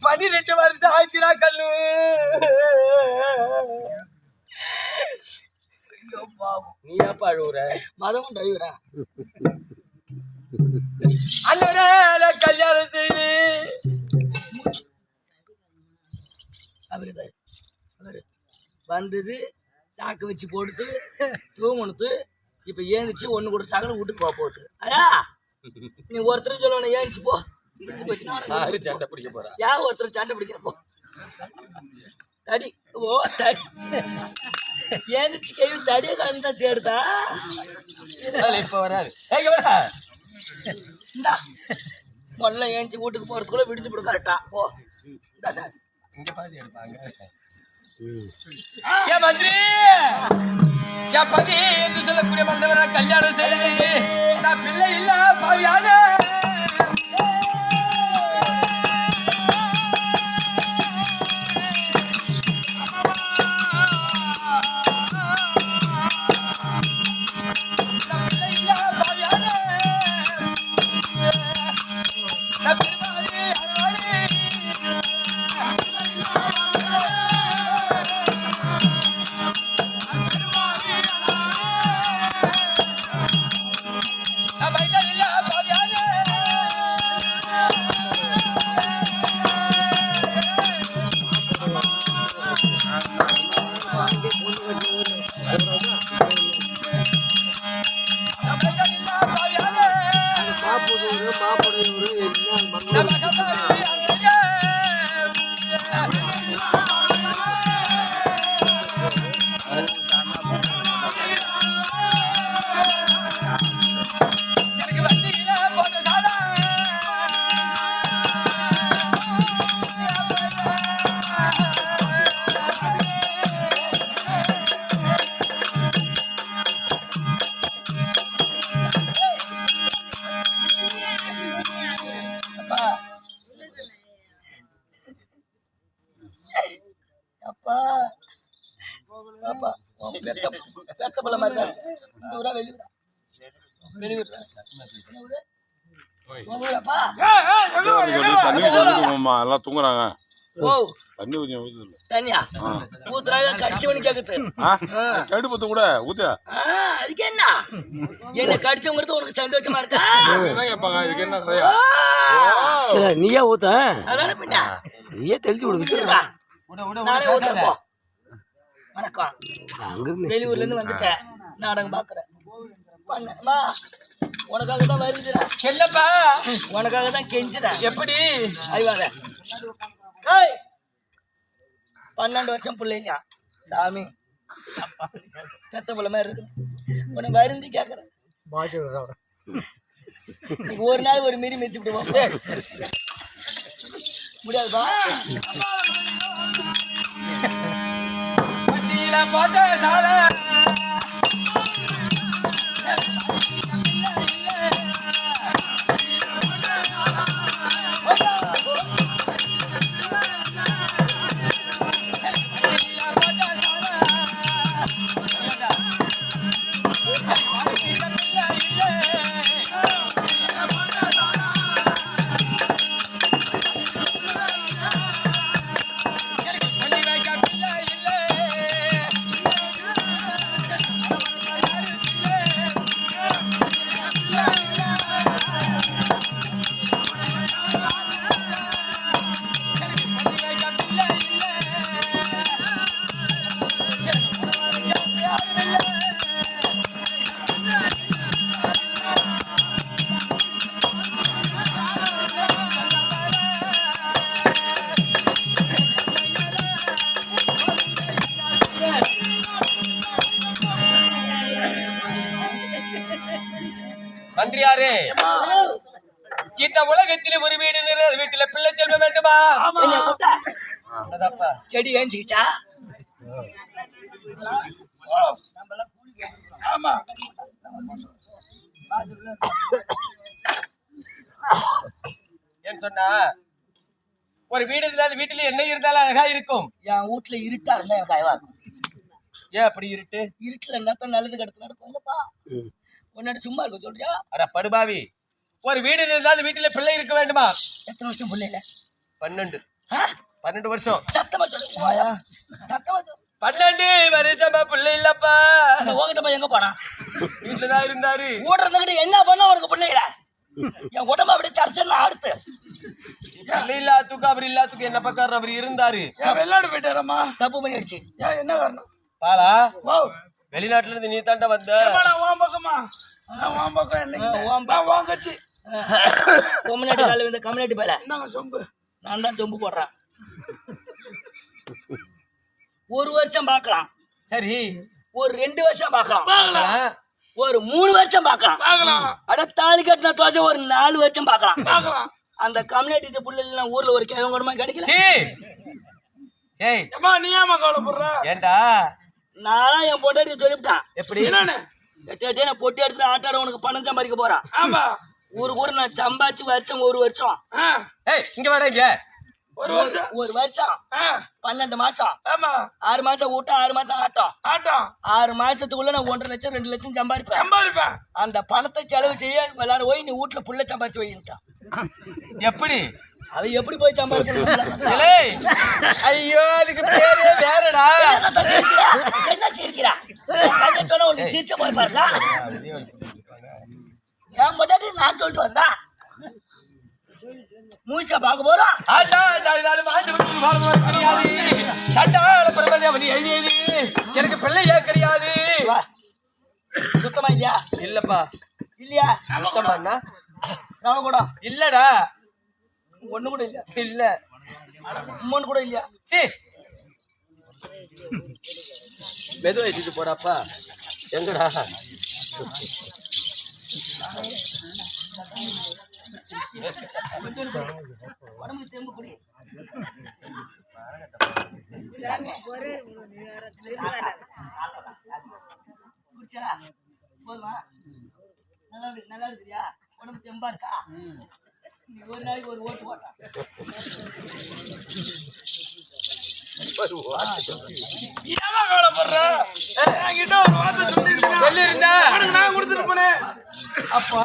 பன்னிரெண்டு வருஷம் ஆச்சுடா கண்ணு. நீ ஏப்பா அழுவுற? மதமும் டிரைவரா? அண்ணன கல்யாணம் செய்து. அவரு. அவரு. வந்தது சாக்கு வச்சு போடுத்து தூங்குனுத்து இப்ப ஏந்திச்சு ஒண்ணு கூட சகல வீட்டுக்கு போக போகுது. ஐயா நீ ஒருத்தர் சொல்லணும் ஏந்திச்சு போ. யாரு சண்டை பிடிக்க போறா? ஒருத்தர் சண்டை தடி ஓ தடி. ஏந்திச்சு கை தடியை கண்டா தேடுதா? இப்ப வராது இந்தா. முதல்ல வீட்டுக்கு போறதுக்குள்ள விடிஞ்சு போடு கரெக்டா. இங்க பாதி எடுப்பாங்க ஏன் மந்திரி. என் பதி என்று சொல்லக்கூடிய மந்தவரை கல்யாணம் செய்து நான் பிள்ளை இல்ல பாவியான. அப்பா உன் பெத்த பெத்த பிள்ளை மாதிரி தான். இந்த ஊரா வெளியூரா வெளியூரா எல்லாம் தூங்குறாங்க தண்ணி கொஞ்சம் ஊத்துல ஊத்துறாங்க கடிச்சவனு கேக்குது கடு பத்து கூட ஊத்தியா அதுக்கு என்ன என்ன கடிச்சவங்கிறது உனக்கு சந்தோஷமா இருக்கா கேட்பாங்க இதுக்கு என்ன செய்யா சரி நீயே ஊத்த அதான பின்ன நீயே தெளிச்சு விடு? நானே போ. வணக்கம். வெளியூர்ல இருந்து வந்துட்டேன். நாடகம் பாக்குறேன். பண்ணமா உனக்காக தான் வருதுறேன் என்னப்பா உனக்காக தான் கெஞ்சுறேன். எப்படி? ஐவாத ஏய். பன்னெண்டு வருஷம் பிள்ளைங்க. சாமி. பெத்த பிள்ளை மாதிரி இருக்கு உன்னை வருந்தி கேட்கறேன் ஒரு நாள் ஒரு மீறி மிதிச்சு விடுவோம். முடியாதுப்பா. வண்டியில போட்ட சாலை. செடி ஏஞ்சிக்கிச்சா ஆமா. ஏன்னு சொன்னா ஒரு வீடு அந்த வீட்டுல என்ன இருந்தாலும் அழகா இருக்கும். என் வீட்டுல இருட்டா இருந்தா எனக்கு இருக்கும். ஏன் அப்படி இருட்டு? இருட்டுல என்னத்தான் நல்லது கெடுத்து நடக்கும்லப்பா. உன்னோட சும்மா இருக்க சொல்றியா? அட படுபாவி. ஒரு வீடு இருந்தா அந்த வீட்டுல பிள்ளை இருக்க வேண்டுமா? எத்தனை வருஷம் பிள்ளைல பன்னெண்டு. ஆ? பன்னெண்டு வருஷம். சத்தமா சொல்லு. போயா. சத்தமா பன்னெண்டு வருஷமா பிள்ளை இல்லப்பா. உங்ககிட்ட எங்க போனா? வீட்டுலதான் இருந்தாரு. ஓடுறதுக்கிட்ட என்ன பண்ண உனக்கு பிள்ளைகள? என் உடம்பு அப்படியே சர்ச்சன்னு அடுத்து பிள்ளை இல்லாத்துக்கு அவர் இல்லாத்துக்கு என்ன பக்கம் அவர் இருந்தாரு? வெளிநாடு போயிட்டாரம்மா? தப்பு பண்ணிடுச்சு என்ன காரணம்? பாலா வெளிநாட்டுல இருந்து நீ தாண்டா வந்த உன் பக்கமா? உன் பக்கம் என்ன வாங்கச்சு கம்யூனிட்டி கால இந்த கம்யூனிட்டி பேல. என்னங்க சொம்பு? நான் தான் சொம்பு போடுறேன். ஒரு வருஷம் பார்க்கலாம். சரி. ஒரு ரெண்டு வருஷம் பார்க்கலாம். பாலா, ஒரு மூணு வருஷம் பார்க்கலாம். பார்க்கலாம். அட தாலி கட்டின தோசை ஒரு நாலு வருஷம் பார்க்கலாம். பார்க்கலாம். அந்த கம்யூனிட்டி புள்ள எல்லாம் ஊர்ல ஒரு கிழவன் கூடமா கிடைக்கல? ஏய். அம்மா நீ ஏமா கவலைப்படுற? ஏண்டா? நான் என் பொண்டாட்டி சொல்லிவிட்டான். எப்படி? எட்டே நான் பொட்டி எடுத்து ஆட்டாட உனக்கு பணம் சம்பாதிக்க போறான். ஆமா. ஊரு கூட நான் சம்பாதிச்சு வருஷம் ஒரு வருஷம். ஏய் இங்க வாடா இங்க. ஒரு வருஷம். ஒரு வருஷம். பன்னெண்டு மாசம். ஆமா. ஆறு மாசம் ஊட்டம் ஆறு மாசம் ஆட்டம். ஆட்டம். ஆறு மாசத்துக்குள்ள நான் ஒன்றரை லட்சம் ரெண்டு லட்சம் சம்பாதிப்பேன். சம்பாதிப்பேன். அந்த பணத்தை செலவு செய்ய எல்லாரும் போய் நீ வீட்டுல புள்ள சம்பாதிச்சு வைட்டான் எப்படி? அது எப்படி போய் சம்பாதிக்கணும்? ஐயோ அதுக்கு பேரே வேறடா. என்ன சிரிக்கிறா உனக்கு சிரிச்ச போய் பாருக்கா. என் பொண்டாட்டி நான் சொல்லிட்டு வந்தா. மூச்சா பார்க்க போறோம். எனக்கு பிள்ளையே கிடையாது. சுத்தமா இல்லையா? இல்லப்பா. இல்லையா? சுத்தமாண்ணா நான் கூட. இல்லடா. ஒண்ணு கூட இல்ல இல்ல. உம்மன் கூட இல்லையா? சீ. மெதுவா ஏத்திட்டு போடாப்பா. எங்கடா? உடம்பு தெம்பு குடி குடிச்சா போதுமா நல்லா இருக்கு நல்லா இருக்குறியா உடம்பு தெம்பா இருக்கா நீ ஒரு நாளைக்கு ஒரு ஓட்டு போட்டா சொல்லிருந்தா நான் கொடுத்துட்டு போனேன். அப்பா.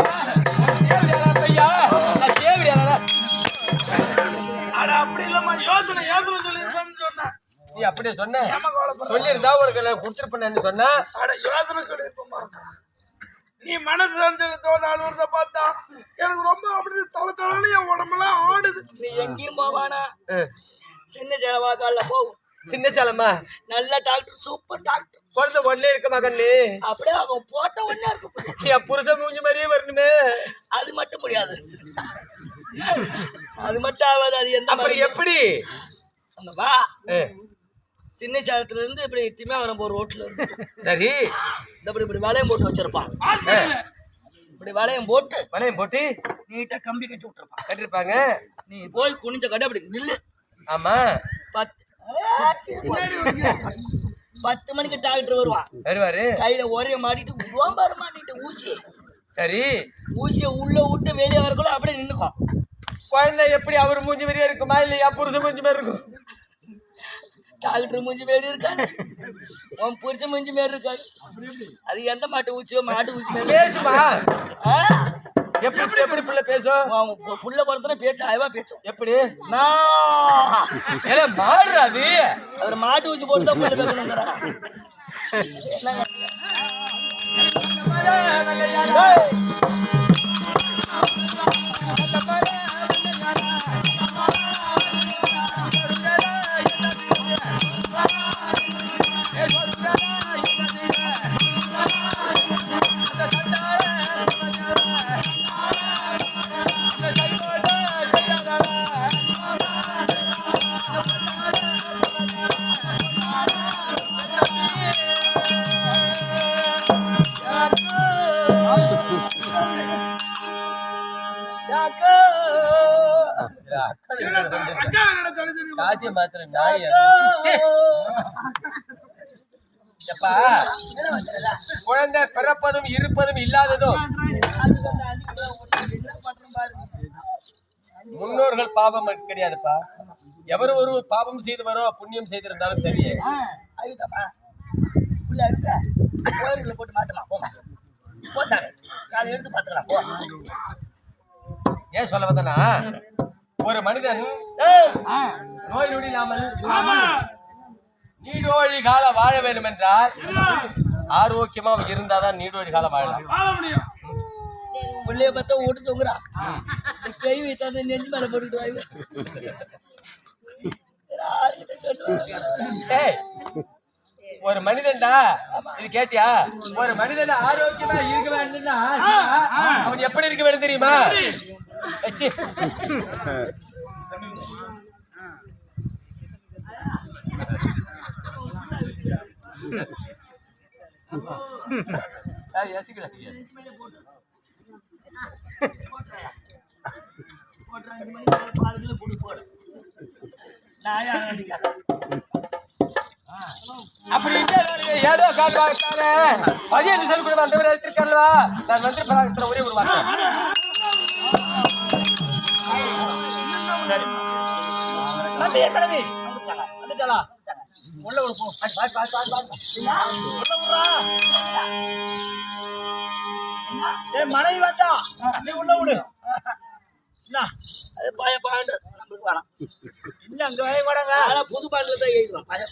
அட அப்படி இல்லம்மா. யோசனை யோசனை சொல்லிருக்கேன்னு சொன்னேன் நீ அப்படியே சொன்ன. சொல்லியிருந்தா உனக்கு நான் கொடுத்துருப்பேன்னு சொன்னா. அட யோசனை சொல்லிருப்போம்மா நீ மனசு நாலு வருஷம் பார்த்தா எனக்கு ரொம்ப அப்படி தலை தலைன்னு என் உடம்பெல்லாம் ஆடுது. நீ எங்கேயும் போவானா. சின்ன செலவாக்கால போகும் சின்ன சேலம்மா நல்ல டாக்டர் சூப்பர் டாக்டர். குழந்தை ஒன்னே இருக்க மகன்னு அப்படியே அவன் போட்ட உடனே இருக்கும் என் புருஷன் மூஞ்சி மாதிரியே வரணுமே. அது மட்டும் முடியாது அது மட்டும் ஆகாது அது எந்த அப்புறம் எப்படி? அந்த வா. சின்ன சேலத்துல இருந்து இப்படி திம்மாவரம் போற ரோட்ல இருந்து சரி. இந்த இப்படி இப்படி வளையம் போட்டு வச்சிருப்பான். இப்படி வளையம் போட்டு வளையம் போட்டு நீட்டா கம்பி கட்டி விட்டுருப்பான். கட்டிருப்பாங்க நீ போய் குனிஞ்ச கடை அப்படி நில்லு. ஆமா. பத்து. பத்து மணிக்கு டாக்டர் வருவான். வருவாரு. கையில ஒரே மாட்டிட்டு ஓம்பாரு மாட்டிட்டு ஊசி. சரி ஊசியை உள்ள விட்டு வெளியே வரக்குள்ள அப்படியே நின்னுக்கும் குழந்தை எப்படி அவர் மூஞ்சி மாதிரியே இருக்குமா இல்ல என் புருஷன் மூஞ்சி மாதிரி இருக்கும். டாக்டர் மூஞ்சி மாரி இருக்காது உன் புரிச்ச மூஞ்சி மாரி இருக்காது அது எந்த மாட்டு ஊசியோ மாட்டு ஊசி மாரி பேசுமா? ஆ? எப்படி எப்படி பிள்ளை பேசும் புள்ள பிறந்தன பேச்சு அயவா பேச்சும் எப்படி? நான் அது அவர் மாட்டு ஊசி போட்டு தான் புள்ள பேசணுங்கிறான் யாக்கோ. சாத்திய மாத்திரம் எப்பா? குழந்தை பிறப்பதும் இருப்பதும் இல்லாததும் முன்னோர்கள் பாவம் கிடையாதுப்பா. எவர் ஒரு பாவம் செய்தவரோ புண்ணியம் செய்திருந்தாலும் சரி ஆ, அழுத்தமா. புள்ள அழுத்த. கோயிலுக்குள்ள போட்டு மாட்டலாம். போமா போ சாமி. நாளை எடுத்து பார்த்துக்கலாம். போ. ஏன் சொல்ல வந்தனா ஒரு மனிதன் நோய் நொடி இல்லாமல் நீடோழி கால வாழ வேண்டும் என்றால் ஆரோக்கியமா இருந்தாதான் நீடோழி காலம் வாழலாம். புள்ளைய பார்த்தா ஓட்டு தொங்குறா. கை வைத்தாந்து நெஞ்சு மேல போட்டுட்டு ஒரு மனிதன்டா. இது கேட்டியா? ஒரு மனிதன் ஆரோக்கியமா இருக்க வேண்டும்னா அவன் எப்படி இருக்க வேண்டும் தெரியுமா ச்சீ. இல்லை, ஏதோ காட்டுவாங்க பதியன்னு சொல்லி கூட அந்த எடுத்திருக்காருல்வா நான் மந்திரி பராமரிக்கிற ஒரே ஒரு வார்த்தை. உள்ள விடு போ மனைவி வந்தா? நீ உள்ள விடு அது பய பாண்டு நம்மளுக்கு வேணாம். இன்னும் அங்க புது பாண்டுல தான் எழுதுறோம் பயம்